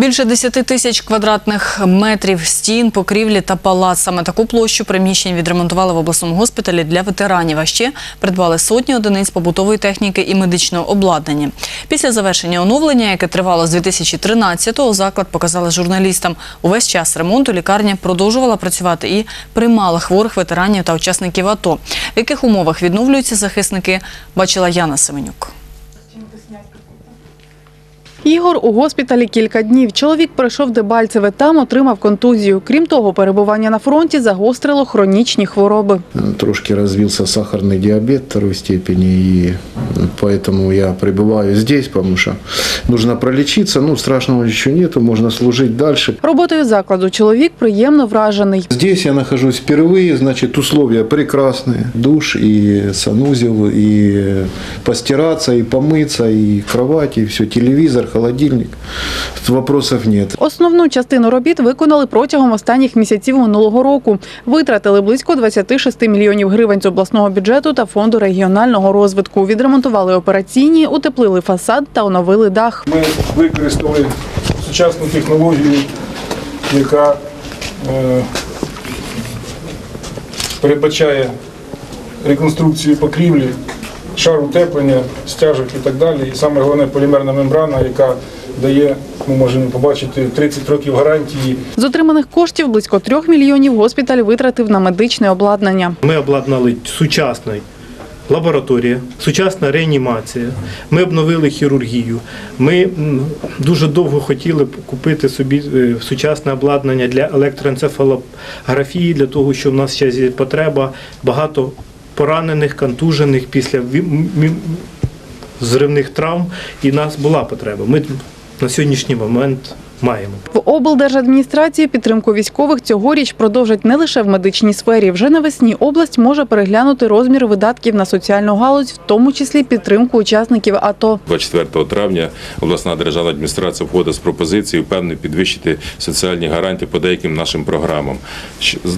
Більше 10 тисяч квадратних метрів стін, покрівлі та палац. Саме таку площу приміщень відремонтували в обласному госпіталі для ветеранів. А ще придбали сотні одиниць побутової техніки і медичного обладнання. Після завершення оновлення, яке тривало з 2013-го, заклад показали журналістам. Увесь час ремонту лікарня продовжувала працювати і приймала хворих ветеранів та учасників АТО. В яких умовах відновлюються захисники, бачила Яна Семенюк Ігор у госпіталі кілька днів. Чоловік пройшов Дебальцеве, там отримав контузію. Крім того, перебування на фронті загострило хронічні хвороби. Трошки развился сахарный диабет второй степени, и поэтому я пребываю здесь, потому что нужно пролечиться. Ну, страшного ничего нету, можно служить дальше. Роботою закладу чоловік приємно вражений. Здесь я нахожусь впервые, значит, условия прекрасные. Душ и санузел, и постираться, и помыться, и кровать, и все, телевизор, холодильник. Вопросов нет. Основну частину робіт виконали протягом останніх місяців минулого року. Витратили близько 26 мільйонів гривень з обласного бюджету та фонду регіонального розвитку. Відремонтували операційні, утеплили фасад та оновили дах. Ми використали сучасну технологію, яка е, передбачає реконструкцію покрівлі, шар утеплення, стяжок і так далі. І саме головне полімерна мембрана, яка дає, ми можемо побачити, 30 років гарантії. З отриманих коштів близько трьох мільйонів госпіталь витратив на медичне обладнання. Ми обладнали сучасний лабораторія, сучасна реанімація. Ми обновили хірургію. Ми дуже довго хотіли купити собі е, сучасне обладнання для електроенцефалографії, для того, що в нас ще є потреба багато поранених, контужених після зривних травм. І нас була потреба. Ми на сьогоднішній момент маємо. В облдержадміністрації підтримку військових цьогоріч продовжать не лише в медичній сфері. Вже навесні область може переглянути розмір видатків на соціальну галузь, в тому числі підтримку учасників АТО. 24 травня обласна державна адміністрація входить з пропозицією певне підвищити соціальні гарантії по деяким нашим програмам.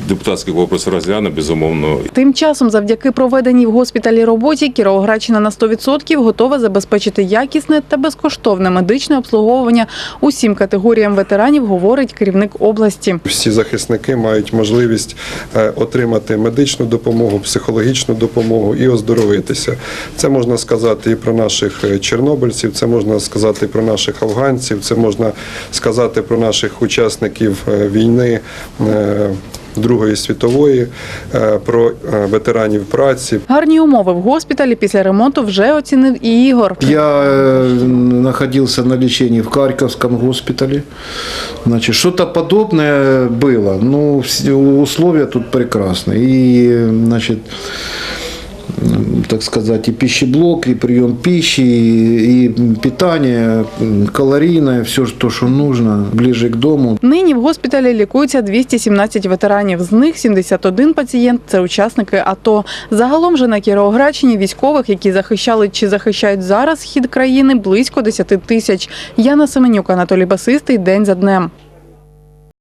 Депутатський корпус розгляне, безумовно, Тим часом, завдяки проведеній в госпіталі роботі, Кіровоградщина на 100% готова забезпечити якісне та безкоштовне медичне обслуговування усім категоріям ветеранів, говорить керівник області. Всі захисники мають можливість е, отримати медичну допомогу, психологічну допомогу і оздоровитися. Це можна сказати і про наших е, чорнобильців, це можна сказати про наших афганців, це можна сказати про наших учасників е, війни. е, Другої світової, е, про е, ветеранів праці, Гарні умови в госпіталі після ремонту вже оцінив і Ігор. Я э, находился на лечении в Харьковском госпитале. Значит, что-то подобное было. Ну, все условия тут прекрасные. И, значит, м, так сказать, и пищеблок, и прием пищи, и, и питание калорийное, все то, что нужно, ближе к дому. Нині в госпіталі лікуються 217 ветеранів. З них 71 пацієнт це учасники АТО. Загалом же на Кіровоградщині військових, які захищали чи захищають зараз схід країни, близько 10 тисяч. Яна Семенюк, Анатолій Басистий. День за днем.